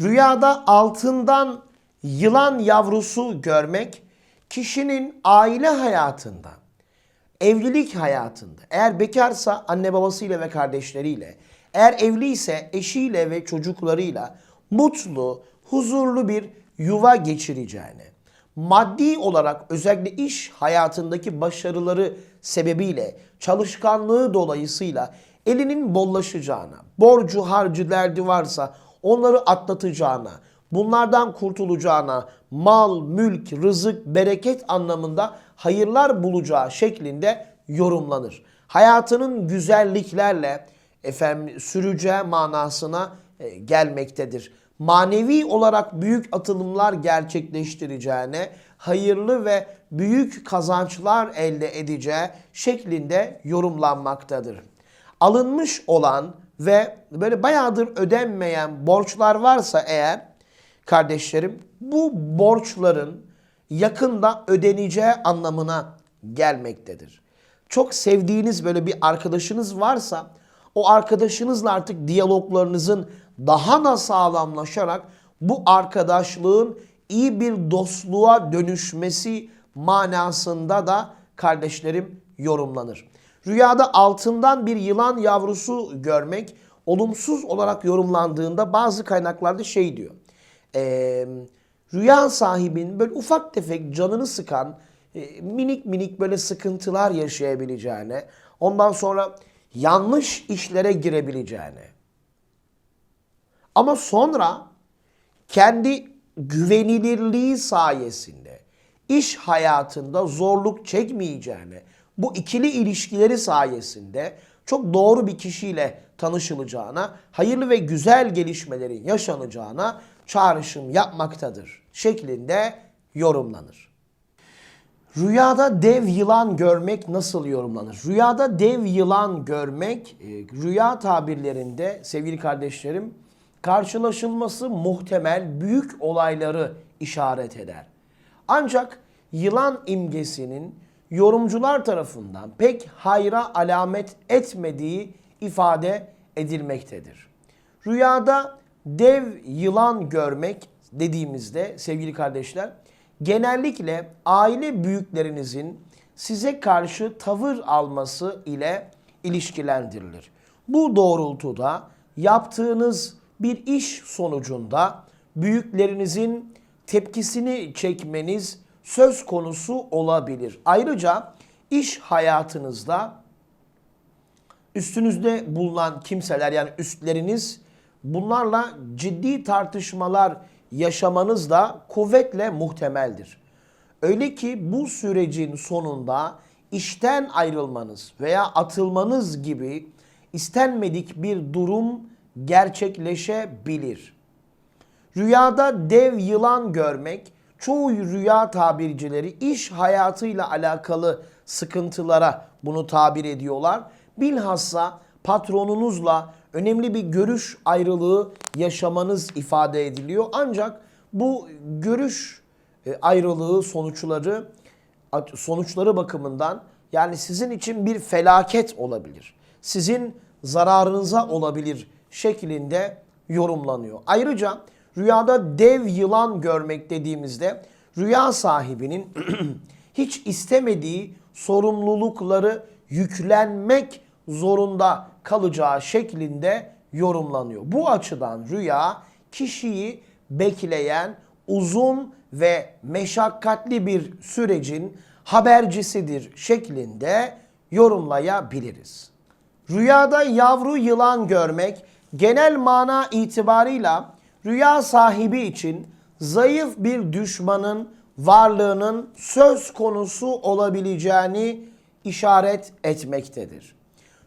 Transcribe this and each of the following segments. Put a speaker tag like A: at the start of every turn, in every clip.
A: Rüyada altından yılan yavrusu görmek kişinin aile hayatında, evlilik hayatında, eğer bekarsa anne babasıyla ve kardeşleriyle, eğer evliyse eşiyle ve çocuklarıyla mutlu, huzurlu bir yuva geçireceğine, maddi olarak özellikle iş hayatındaki başarıları sebebiyle, çalışkanlığı dolayısıyla elinin bollaşacağına, borcu harcı derdi varsa onları atlatacağına, bunlardan kurtulacağına, mal, mülk, rızık, bereket anlamında hayırlar bulacağı şeklinde yorumlanır. Hayatının güzelliklerle efendim süreceği manasına e, gelmektedir. Manevi olarak büyük atılımlar gerçekleştireceğine, hayırlı ve büyük kazançlar elde edeceği şeklinde yorumlanmaktadır. Alınmış olan ve böyle bayağıdır ödenmeyen borçlar varsa eğer kardeşlerim bu borçların yakında ödeneceği anlamına gelmektedir. Çok sevdiğiniz böyle bir arkadaşınız varsa o arkadaşınızla artık diyaloglarınızın daha da sağlamlaşarak bu arkadaşlığın iyi bir dostluğa dönüşmesi manasında da kardeşlerim yorumlanır. Rüyada altından bir yılan yavrusu görmek olumsuz olarak yorumlandığında bazı kaynaklarda şey diyor. Eee rüya sahibinin böyle ufak tefek canını sıkan e, minik minik böyle sıkıntılar yaşayabileceğine, ondan sonra yanlış işlere girebileceğine. Ama sonra kendi güvenilirliği sayesinde iş hayatında zorluk çekmeyeceğine, bu ikili ilişkileri sayesinde çok doğru bir kişiyle tanışılacağına, hayırlı ve güzel gelişmelerin yaşanacağına çağrışım yapmaktadır şeklinde yorumlanır. Rüyada dev yılan görmek nasıl yorumlanır? Rüyada dev yılan görmek e, rüya tabirlerinde sevgili kardeşlerim karşılaşılması muhtemel büyük olayları işaret eder. Ancak yılan imgesinin yorumcular tarafından pek hayra alamet etmediği ifade edilmektedir. Rüyada dev yılan görmek dediğimizde sevgili kardeşler genellikle aile büyüklerinizin size karşı tavır alması ile ilişkilendirilir. Bu doğrultuda yaptığınız bir iş sonucunda büyüklerinizin tepkisini çekmeniz söz konusu olabilir. Ayrıca iş hayatınızda üstünüzde bulunan kimseler yani üstleriniz bunlarla ciddi tartışmalar yaşamanız da kuvvetle muhtemeldir. Öyle ki bu sürecin sonunda işten ayrılmanız veya atılmanız gibi istenmedik bir durum gerçekleşebilir. Rüyada dev yılan görmek çoğu rüya tabircileri iş hayatıyla alakalı sıkıntılara bunu tabir ediyorlar. Bilhassa patronunuzla önemli bir görüş ayrılığı yaşamanız ifade ediliyor. Ancak bu görüş e, ayrılığı sonuçları sonuçları bakımından yani sizin için bir felaket olabilir. Sizin zararınıza olabilir şeklinde yorumlanıyor. Ayrıca rüyada dev yılan görmek dediğimizde rüya sahibinin hiç istemediği sorumlulukları yüklenmek zorunda kalacağı şeklinde yorumlanıyor. Bu açıdan rüya kişiyi bekleyen uzun ve meşakkatli bir sürecin habercisidir şeklinde yorumlayabiliriz. Rüyada yavru yılan görmek genel mana itibarıyla rüya sahibi için zayıf bir düşmanın varlığının söz konusu olabileceğini işaret etmektedir.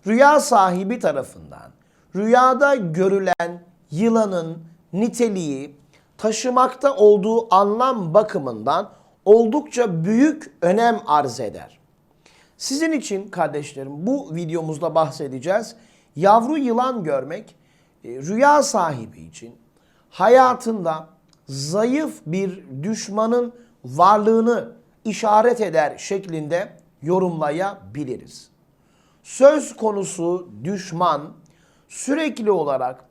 A: Rüya sahibi tarafından rüyada görülen yılanın niteliği taşımakta olduğu anlam bakımından oldukça büyük önem arz eder. Sizin için kardeşlerim bu videomuzda bahsedeceğiz. Yavru yılan görmek e, rüya sahibi için hayatında zayıf bir düşmanın varlığını işaret eder şeklinde yorumlayabiliriz. Söz konusu düşman sürekli olarak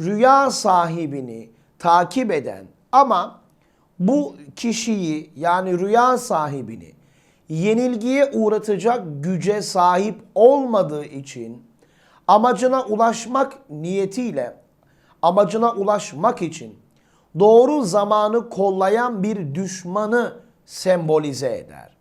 A: rüya sahibini takip eden ama bu kişiyi yani rüya sahibini yenilgiye uğratacak güce sahip olmadığı için amacına ulaşmak niyetiyle amacına ulaşmak için doğru zamanı kollayan bir düşmanı sembolize eder.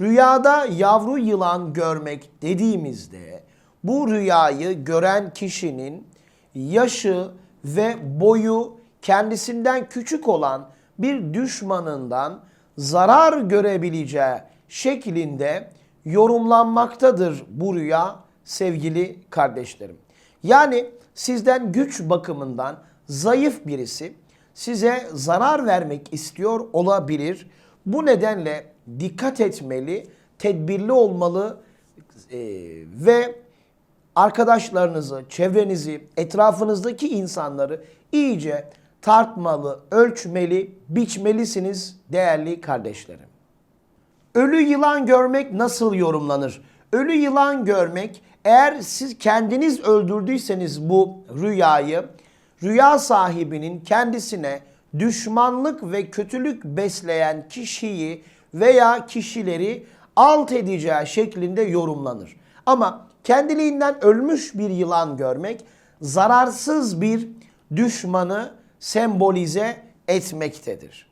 A: Rüyada yavru yılan görmek dediğimizde bu rüyayı gören kişinin yaşı ve boyu kendisinden küçük olan bir düşmanından zarar görebileceği şeklinde yorumlanmaktadır bu rüya sevgili kardeşlerim. Yani sizden güç bakımından zayıf birisi size zarar vermek istiyor olabilir. Bu nedenle dikkat etmeli, tedbirli olmalı e, ve arkadaşlarınızı, çevrenizi, etrafınızdaki insanları iyice tartmalı, ölçmeli, biçmelisiniz değerli kardeşlerim. Ölü yılan görmek nasıl yorumlanır? Ölü yılan görmek eğer siz kendiniz öldürdüyseniz bu rüyayı rüya sahibinin kendisine düşmanlık ve kötülük besleyen kişiyi veya kişileri alt edeceği şeklinde yorumlanır. Ama kendiliğinden ölmüş bir yılan görmek zararsız bir düşmanı sembolize etmektedir.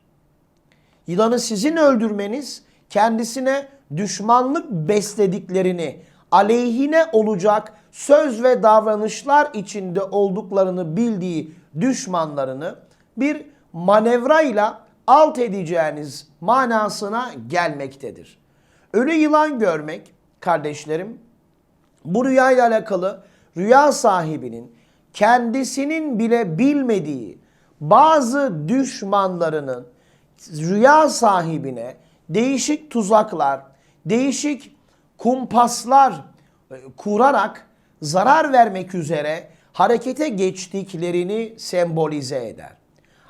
A: Yılanı sizin öldürmeniz kendisine düşmanlık beslediklerini, aleyhine olacak söz ve davranışlar içinde olduklarını bildiği düşmanlarını bir manevrayla alt edeceğiniz manasına gelmektedir. Ölü yılan görmek kardeşlerim bu rüyayla alakalı rüya sahibinin kendisinin bile bilmediği bazı düşmanlarının rüya sahibine değişik tuzaklar, değişik kumpaslar e, kurarak zarar vermek üzere harekete geçtiklerini sembolize eder.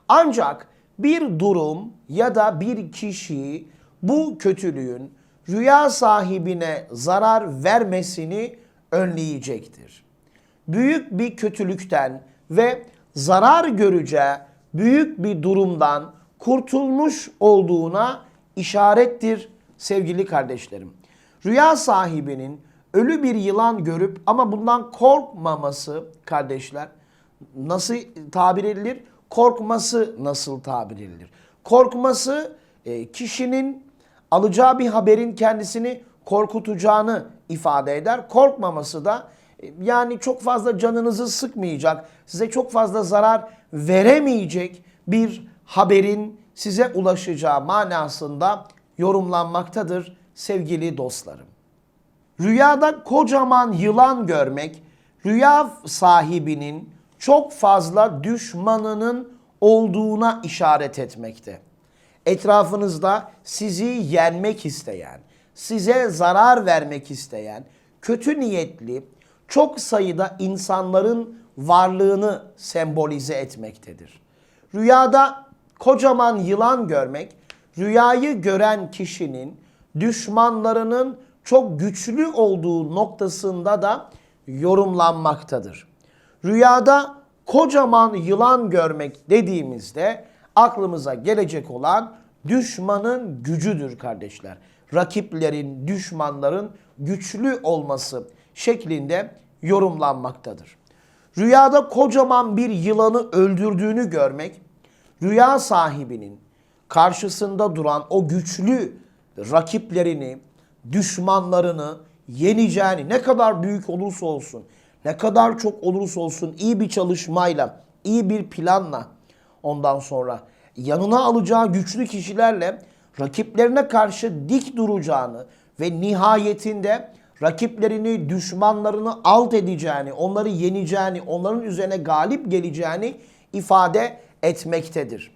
A: Ancak bir durum ya da bir kişi bu kötülüğün rüya sahibine zarar vermesini önleyecektir. Büyük bir kötülükten ve zarar göreceği büyük bir durumdan kurtulmuş olduğuna işarettir sevgili kardeşlerim. Rüya sahibinin ölü bir yılan görüp ama bundan korkmaması kardeşler nasıl tabir edilir? Korkması nasıl tabir edilir? Korkması e, kişinin alacağı bir haberin kendisini korkutacağını ifade eder. Korkmaması da e, yani çok fazla canınızı sıkmayacak, size çok fazla zarar veremeyecek bir haberin size ulaşacağı manasında yorumlanmaktadır sevgili dostlarım. Rüyada kocaman yılan görmek rüya sahibinin çok fazla düşmanının olduğuna işaret etmekte. Etrafınızda sizi yenmek isteyen, size zarar vermek isteyen, kötü niyetli çok sayıda insanların varlığını sembolize etmektedir. Rüyada kocaman yılan görmek, rüyayı gören kişinin düşmanlarının çok güçlü olduğu noktasında da yorumlanmaktadır. Rüyada kocaman yılan görmek dediğimizde aklımıza gelecek olan düşmanın gücüdür kardeşler. Rakiplerin, düşmanların güçlü olması şeklinde yorumlanmaktadır. Rüyada kocaman bir yılanı öldürdüğünü görmek, rüya sahibinin karşısında duran o güçlü rakiplerini, düşmanlarını yeneceğini ne kadar büyük olursa olsun, ne kadar çok olursa olsun iyi bir çalışmayla, iyi bir planla ondan sonra yanına alacağı güçlü kişilerle rakiplerine karşı dik duracağını ve nihayetinde rakiplerini, düşmanlarını alt edeceğini, onları yeneceğini, onların üzerine galip geleceğini ifade etmektedir.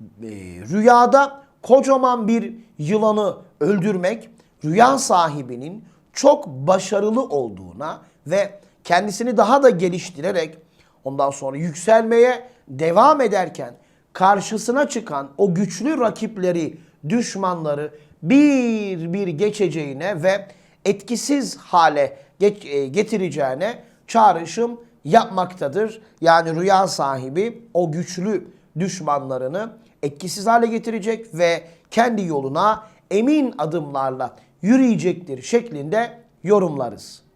A: Ee, rüyada kocaman bir yılanı öldürmek rüya sahibinin çok başarılı olduğuna ve kendisini daha da geliştirerek ondan sonra yükselmeye devam ederken karşısına çıkan o güçlü rakipleri, düşmanları bir bir geçeceğine ve etkisiz hale e, getireceğine çağrışım yapmaktadır. Yani rüya sahibi o güçlü düşmanlarını etkisiz hale getirecek ve kendi yoluna emin adımlarla yürüyecektir şeklinde yorumlarız.